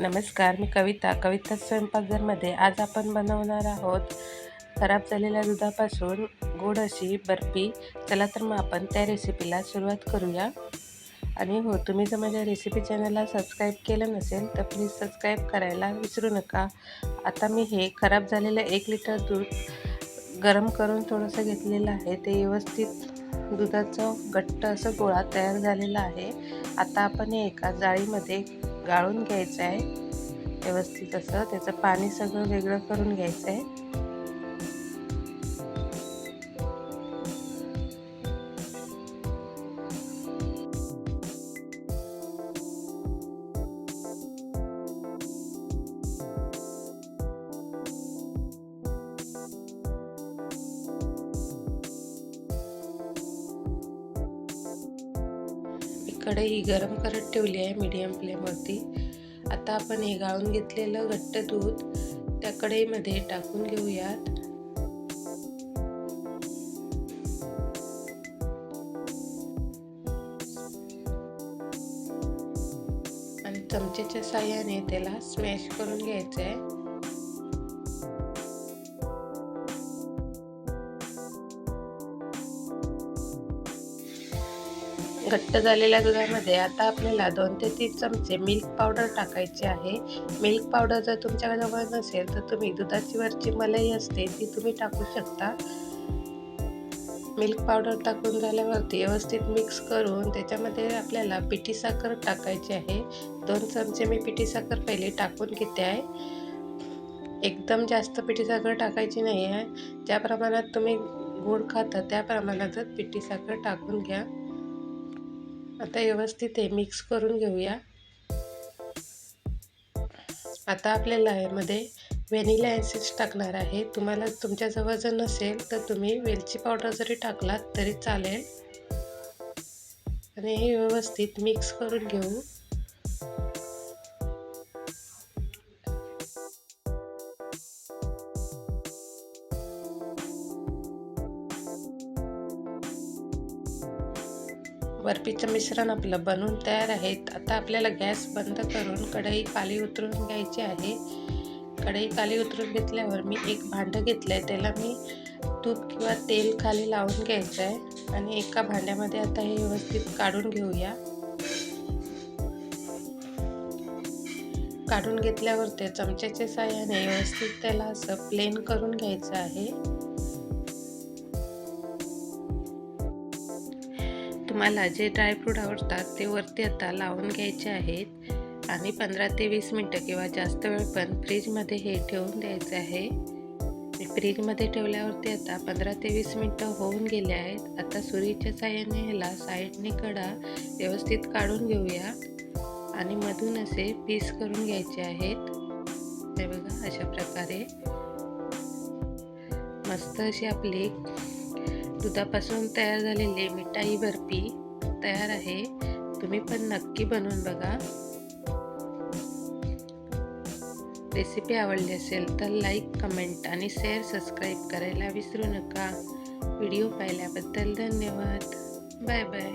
नमस्कार मी कविता. कविता स्वयंपाकघरमध्ये आज आपण बनवणार आहोत खराब झालेल्या दुधापासून गोड अशी बर्फी. चला तर मग आपण त्या रेसिपीला सुरुवात करूया. आणि हो तुम्ही जर माझ्या रेसिपी चॅनलला सबस्क्राईब केलं नसेल तर प्लीज सबस्क्राईब करायला विसरू नका. आता मी हे खराब झालेलं एक लिटर दूध गरम करून थोडंसं घेतलेलं आहे. ते व्यवस्थित दुधाचं घट्ट असं गोळा तयार झालेला आहे. आता आपण हे एका जाळीमध्ये गाळून घ्यायचं आहे. व्यवस्थित असं. त्याचं पाणी सगळं वेगळं करून घ्यायचं आहे. कढई गरम करत ठेवली आहे मीडियम फ्लेमवरती आता आपण हे गाळून घेतलेलं घट्ट दूध त्या कढईमध्ये टाकून घेऊयात. आणि चमच्याच्या साह्याने त्याला स्मॅश करून घ्यायचं आहे घट्ट झालेल्या दुधामध्ये आता आपल्याला दोन ते तीन चमचे मिल्क पावडर टाकायचे आहे. मिल्क पावडर जर तुमच्याकडे जवळ नसेल तर तुम्ही दुधाची वरची मलाई असते ती तुम्ही टाकू शकता. मिल्क पावडर टाकून झाल्यावरती व्यवस्थित मिक्स करून त्याच्यामध्ये आपल्याला पिठी साखर टाकायची आहे. दोन चमचे मी पिठी साखर पहिले टाकून घेते आहे. एकदम जास्त पिठी साखर टाकायची नाही आहे. ज्या प्रमाणात तुम्ही गोड खाता त्या प्रमाणातच पिठी साखर टाकून घ्या. आता व्यवस्थित हे मिक्स करून घेऊया. आता आपल्याला यामध्ये व्हॅनिला ॲसिड्स टाकणार आहे. तुम्हाला तुमच्याजवळ जर नसेल तर तुम्ही वेलची पावडर जरी टाकलात तरी चालेल. आणि हे व्यवस्थित मिक्स करून घेऊ. बर्फीचं मिश्रण आपलं बनवून तयार आहे आता आपल्याला गॅस बंद करून कढई खाली उतरून घ्यायची आहे. कढई खाली उतरून घेतल्यावर मी एक भांडं घेतलं आहे त्याला मी तूप किंवा तेल खाली लावून घ्यायचं आहे आणि एका भांड्यामध्ये आता हे व्यवस्थित काढून घेऊया. काढून घेतल्यावर ते चमच्याच्या साह्याने व्यवस्थित त्याला असं प्लेन करून घ्यायचं आहे. मला जे ड्रायफ्रूट आवडतात ते वरती आता लावून घ्यायचे आहेत. आणि पंधरा ते वीस मिनटं किंवा जास्त वेळ पण फ्रीजमध्ये हे ठेवून द्यायचं आहे. फ्रीजमध्ये ठेवल्यावरती आता पंधरा ते वीस मिनटं होऊन गेले आहेत. आता सुरीच्या साह्याने ह्याला साईडने कडा व्यवस्थित काढून घेऊया. आणि मधून असे पीस करून घ्यायचे आहेत. हे बघा अशा प्रकारे. मस्त अशी आपली दुधापासून तयार झालेली मिठाई बर्फी तयार आहे. तुम्ही पण नक्की बनवून बघा. रेसिपी आवडली असेल तर लाईक कमेंट आणि शेअर सबस्क्राईब करायला विसरू नका. व्हिडिओ पाहिल्याबद्दल धन्यवाद. Bye bye.